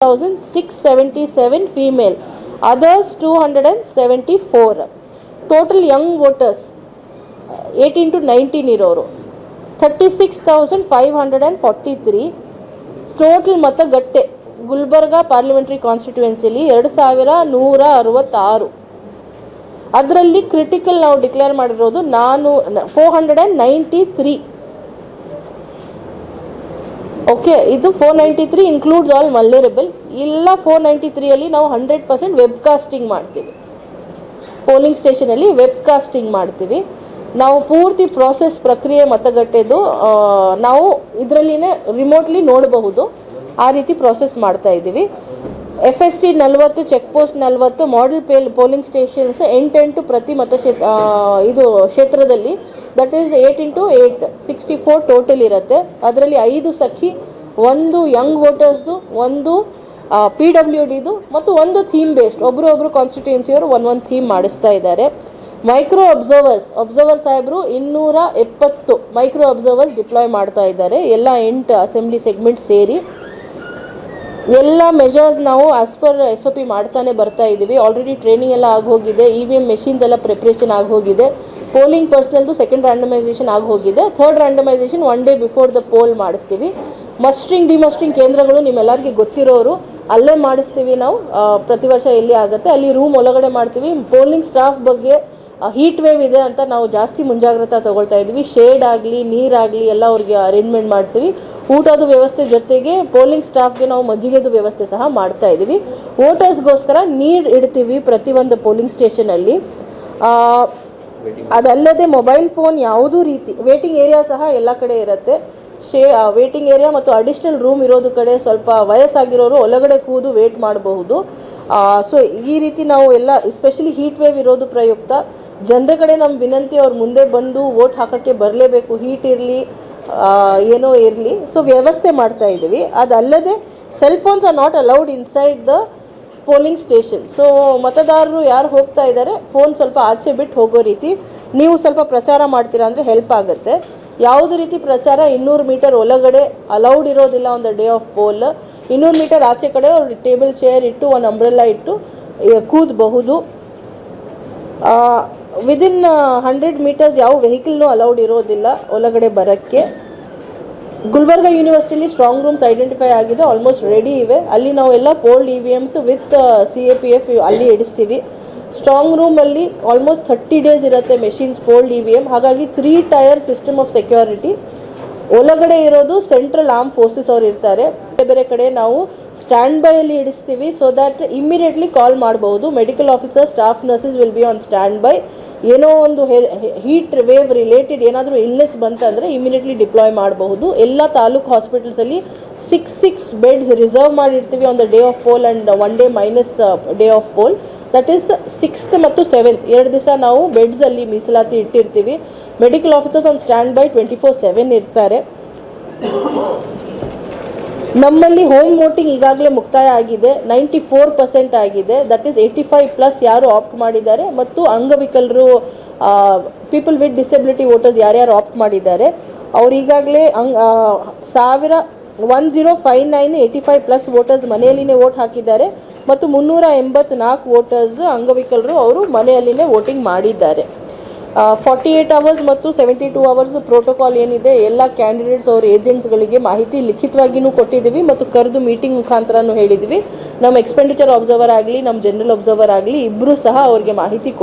677 hundred and 274. Four total young voters 18 to 19 ಇರೋರು thirty six thousand five hundred and forty three total ಮತಗಟ್ಟೆ Gulbarga parliamentary ಕಾನ್ಸ್ಟಿಟ್ಯೂನ್ಸಿಲಿ ಎರಡು ಸಾವಿರ ನೂರ ಅರವತ್ತಾರು. ಅದರಲ್ಲಿ ಕ್ರಿಟಿಕಲ್ ನಾವು ಡಿಕ್ಲೇರ್ ಮಾಡಿರೋದು ನಾನು four hundred and ninety three okay ಇದು four ninety three includes all vulnerable ಇಲ್ಲ ಫೋರ್ ನೈಂಟಿ ತ್ರೀಯಲ್ಲಿ ನಾವು ಹಂಡ್ರೆಡ್ ಪರ್ಸೆಂಟ್ ವೆಬ್ಕಾಸ್ಟಿಂಗ್ ಮಾಡ್ತೀವಿ. ಪೋಲಿಂಗ್ ಸ್ಟೇಷನಲ್ಲಿ ವೆಬ್ಕಾಸ್ಟಿಂಗ್ ಮಾಡ್ತೀವಿ. ನಾವು ಪೂರ್ತಿ ಪ್ರಾಸೆಸ್ ಪ್ರಕ್ರಿಯೆ ಮತಗಟ್ಟೆದು ನಾವು ಇದರಲ್ಲಿನೇ ರಿಮೋಟ್ಲಿ ನೋಡಬಹುದು. ಆ ರೀತಿ ಪ್ರೋಸೆಸ್ ಮಾಡ್ತಾ ಇದ್ದೀವಿ. ಎಫ್ ಎಸ್ ಟಿ ನಲವತ್ತು ಚೆಕ್ ಪೋಸ್ಟ್ ನಲವತ್ತು ಮಾಡೆಲ್ ಪೇಲ್ ಪೋಲಿಂಗ್ ಸ್ಟೇಷನ್ಸ್ ಎಂಟೆಂಟು ಪ್ರತಿ ಮತ ಕ್ಷೇತ್ರ ಇದು ಕ್ಷೇತ್ರದಲ್ಲಿ that is eight into eight sixty four total ಇರುತ್ತೆ. ಅದರಲ್ಲಿ ಐದು ಸಖಿ ಒಂದು ಯಂಗ್ ವೋಟರ್ಸ್ದು ಒಂದು ಪಿ ಡಬ್ಲ್ಯೂ ಡಿದು ಮತ್ತು ಒಂದು ಥೀಮ್ ಬೇಸ್ಡ್ ಒಬ್ಬರು ಒಬ್ಬರು ಕಾನ್ಸ್ಟಿಟ್ಯೂನ್ಸಿಯವರು ಒಂದೊಂದು ಥೀಮ್ ಮಾಡಿಸ್ತಾ ಇದ್ದಾರೆ. ಮೈಕ್ರೋ ಅಬ್ಸರ್ವರ್ಸ್ ಅಬ್ಸರ್ವರ್ ಸಾಹೇಬರು ಇನ್ನೂರ ಎಪ್ಪತ್ತು ಮೈಕ್ರೋ ಅಬ್ಸರ್ವರ್ಸ್ ಡಿಪ್ಲಾಯ್ ಮಾಡ್ತಾ ಇದ್ದಾರೆ. ಎಲ್ಲ ಎಂಟು ಅಸೆಂಬ್ಲಿ ಸೆಗ್ಮೆಂಟ್ ಸೇರಿ. ಎಲ್ಲ ಮೆಜರ್ಸ್ ನಾವು as per S O P ಮಾಡ್ತಾನೆ ಬರ್ತಾ ಇದ್ದೀವಿ. ಆಲ್ರೆಡಿ ಟ್ರೈನಿಂಗ್ ಎಲ್ಲ ಆಗೋಗಿದೆ ಇ ವಿ ಎಂ ಮೆಷಿನ್ಸ್ ಎಲ್ಲ ಪ್ರಿಪ್ರೇಷನ್ ಆಗೋಗಿದೆ ಪೋಲಿಂಗ್ ಪರ್ಸ್ನಲ್ದು ಸೆಕೆಂಡ್ ರ್ಯಾಂಡಮೈಸೇಷನ್ ಆಗೋಗಿದೆ third randomisation one day before the poll ಮಾಡಿಸ್ತೀವಿ. ಮಸ್ಟ್ರಿಂಗ್ ಡಿಮಸ್ಟ್ರಿಂಗ್ ಕೇಂದ್ರಗಳು ನಿಮ್ಮೆಲ್ಲರಿಗೂ ಗೊತ್ತಿರೋರು, ಅಲ್ಲೇ ಮಾಡಿಸ್ತೀವಿ ನಾವು. ಪ್ರತಿ ವರ್ಷ ಎಲ್ಲಿ ಆಗುತ್ತೆ, ಅಲ್ಲಿ ರೂಮ್ ಒಳಗಡೆ ಮಾಡ್ತೀವಿ. ಪೋಲಿಂಗ್ ಸ್ಟಾಫ್ ಬಗ್ಗೆ ಹೀಟ್ ವೇವ್ ಇದೆ ಅಂತ ನಾವು ಜಾಸ್ತಿ ಮುಂಜಾಗ್ರತೆ ತೊಗೊಳ್ತಾ ಇದ್ವಿ ಶೇಡ್ ಆಗಲಿ ನೀರಾಗಲಿ ಎಲ್ಲ ಅವ್ರಿಗೆ ಅರೇಂಜ್ಮೆಂಟ್ ಮಾಡಿಸ್ತೀವಿ. ಊಟದ ವ್ಯವಸ್ಥೆ ಜೊತೆಗೆ ಪೋಲಿಂಗ್ ಸ್ಟಾಫ್ಗೆ ನಾವು ಮಜ್ಜಿಗೆದು ವ್ಯವಸ್ಥೆ ಸಹ ಮಾಡ್ತಾ ಇದ್ದೀವಿ. ವೋಟರ್ಸ್ಗೋಸ್ಕರ ನೀರು ಇಡ್ತೀವಿ ಪ್ರತಿಯೊಂದು ಪೋಲಿಂಗ್ ಸ್ಟೇಷನಲ್ಲಿ ಅದಲ್ಲದೆ ಮೊಬೈಲ್ ಫೋನ್ ಯಾವುದೂ ರೀತಿ ವೇಟಿಂಗ್ ಏರಿಯಾ ಸಹ ಎಲ್ಲ ಕಡೆ ಇರುತ್ತೆ. ಶೇ ವೇಟಿಂಗ್ ಏರಿಯಾ ಮತ್ತು ಅಡಿಷ್ನಲ್ ರೂಮ್ ಇರೋದು ಕಡೆ ಸ್ವಲ್ಪ ವಯಸ್ಸಾಗಿರೋರು ಒಳಗಡೆ ಕೂದು ವೇಟ್ ಮಾಡಬಹುದು. ಸೊ ಈ ರೀತಿ ನಾವು ಎಲ್ಲ ಎಸ್ಪೆಷಲಿ ಹೀಟ್ ವೇವ್ ಇರೋದು ಪ್ರಯುಕ್ತ. ಜನರ ಕಡೆ ನಮ್ಮ ವಿನಂತಿ ಅವ್ರು ಮುಂದೆ ಬಂದು ವೋಟ್ ಹಾಕೋಕ್ಕೆ ಬರಲೇಬೇಕು. ಹೀಟ್ ಇರಲಿ ಏನೋ ಇರಲಿ. ಸೊ ವ್ಯವಸ್ಥೆ ಮಾಡ್ತಾ ಇದ್ದೀವಿ. ಅದಲ್ಲದೆ cell phones are not allowed inside the polling station so ಮತದಾರರು ಯಾರು ಹೋಗ್ತಾ ಇದ್ದಾರೆ ಫೋನ್ ಸ್ವಲ್ಪ ಆಚೆ ಬಿಟ್ಟು ಹೋಗೋ ರೀತಿ. ನೀವು ಸ್ವಲ್ಪ ಪ್ರಚಾರ ಮಾಡ್ತೀರಾ ಅಂದರೆ ಹೆಲ್ಪ್ ಆಗುತ್ತೆ. ಯಾವುದೇ ರೀತಿ ಪ್ರಚಾರ, ಇನ್ನೂರು ಮೀಟರ್ ಒಳಗಡೆ ಅಲೌಡ್ ಇರೋದಿಲ್ಲ on the day of poll ಇನ್ನೂರು ಮೀಟರ್ ಆಚೆ ಕಡೆ ಅವ್ರು ಟೇಬಲ್ ಚೇರ್ ಇಟ್ಟು, ಒಂದು ಅಂಬ್ರೆಲ್ಲ ಇಟ್ಟು ಕೂದಬಹುದು ವಿದಿನ್ ಹಂಡ್ರೆಡ್ ಮೀಟರ್ಸ್ ಯಾವ ವೆಹಿಕಲ್ನೂ ಅಲೌಡ್ ಇರೋದಿಲ್ಲ ಒಳಗಡೆ ಬರೋಕ್ಕೆ. ಗುಲ್ಬರ್ಗ ಯೂನಿವರ್ಸಿಟಿಲಿ ಸ್ಟ್ರಾಂಗ್ ರೂಮ್ಸ್ ಐಡೆಂಟಿಫೈ ಆಗಿದೆ ಆಲ್ಮೋಸ್ಟ್ ರೆಡಿ ಇವೆ. ಅಲ್ಲಿ ನಾವು ಎಲ್ಲ polled E V Ms with C A P F ಅಲ್ಲಿ ಇಡಿಸ್ತೀವಿ. ಸ್ಟ್ರಾಂಗ್ ರೂಮಲ್ಲಿ ಆಲ್ಮೋಸ್ಟ್ ಥರ್ಟಿ ಡೇಸ್ ಇರುತ್ತೆ machines polled E V M ಹಾಗಾಗಿ three tier system of security ಒಳಗಡೆ ಇರೋದು ಸೆಂಟ್ರಲ್ ಆರ್ಮ್ ಫೋರ್ಸಸ್ ಅವ್ರು ಇರ್ತಾರೆ. ಬೇರೆ ಬೇರೆ ಕಡೆ ನಾವು ಸ್ಟ್ಯಾಂಡ್ ಬೈ ಅಲ್ಲಿ ಇಡಿಸ್ತೀವಿ ಸೊ ದ್ಯಾಟ್ ಇಮ್ಮಿಡಿಯೇಟ್ಲಿ ಕಾಲ್ ಮಾಡಬಹುದು medical officer staff nurses will be on stand by ಏನೋ ಒಂದು ಹೀಟ್ ವೇವ್ ರಿಲೇಟೆಡ್ ಏನಾದರೂ ಇಲ್ನೆಸ್ ಬಂತಂದರೆ ಇಮಿಡಿಯೇಟ್ಲಿ ಡಿಪ್ಲಾಯ್ ಮಾಡಬಹುದು. ಎಲ್ಲ ತಾಲೂಕು ಹಾಸ್ಪಿಟಲ್ಸಲ್ಲಿ ಸಿಕ್ಸ್ ಸಿಕ್ಸ್ ಬೆಡ್ಸ್ ರಿಸರ್ವ್ ಮಾಡಿರ್ತೀವಿ on the day of poll and one day minus day of poll that is sixth ಮತ್ತು seventh ಎರಡು ದಿವಸ ನಾವು ಬೆಡ್ಸಲ್ಲಿ ಮೀಸಲಾತಿ ಇಟ್ಟಿರ್ತೀವಿ. Medical officers on stand by twenty four seven ಇರ್ತಾರೆ. ನಮ್ಮಲ್ಲಿ ಹೋಮ್ ವೋಟಿಂಗ್ ಈಗಾಗಲೇ ಮುಕ್ತಾಯ ಆಗಿದೆ. ನೈಂಟಿ ಫೋರ್ ಪರ್ಸೆಂಟ್ ಆಗಿದೆ. That is eighty five plus ಯಾರು ಆಪ್ಟ್ ಮಾಡಿದ್ದಾರೆ ಮತ್ತು ಅಂಗವಿಕಲರು ಪೀಪಲ್ ವಿತ್ ಡಿಸೆಬಿಲಿಟಿ ವೋಟರ್ಸ್ ಯಾರ್ಯಾರು ಆಪ್ಟ್ ಮಾಡಿದ್ದಾರೆ. ಅವ್ರು ಈಗಾಗಲೇ ಅಂಗ್ ಸಾವಿರ one zero five nine eighty five plus voters ಮನೆಯಲ್ಲಿನೇ vote ಹಾಕಿದ್ದಾರೆ ಮತ್ತು ಮುನ್ನೂರ ಎಂಬತ್ನಾಲ್ಕು ವೋಟರ್ಸ್ ಅಂಗವಿಕಲರು ಅವರು ಮನೆಯಲ್ಲಿನೇ ವೋಟಿಂಗ್ ಮಾಡಿದ್ದಾರೆ. ಫಾರ್ಟಿ ಏಯ್ಟ್ ಅವರ್ಸ್ ಮತ್ತು ಸೆವೆಂಟಿ ಟೂ ಅವರ್ಸ್ ಪ್ರೋಟೋಕಾಲ್ ಏನಿದೆ, ಎಲ್ಲ ಕ್ಯಾಂಡಿಡೇಟ್ಸ್ ಅವ್ರ ಏಜೆಂಟ್ಸ್ಗಳಿಗೆ ಮಾಹಿತಿ ಲಿಖಿತವಾಗಿಯೂ ಕೊಟ್ಟಿದ್ದೀವಿ ಮತ್ತು ಕರೆದು ಮೀಟಿಂಗ್ ಮುಖಾಂತರನೂ ಹೇಳಿದ್ವಿ ನಮ್ಮ ಎಕ್ಸ್ಪೆಂಡಿಚರ್ ಅಬ್ಸರ್ವರ್ ಆಗಲಿ, ನಮ್ಮ ಜನರಲ್ ಅಬ್ಸರ್ವರ್ ಆಗಲಿ ಇಬ್ಬರೂ ಸಹ ಅವ್ರಿಗೆ ಮಾಹಿತಿ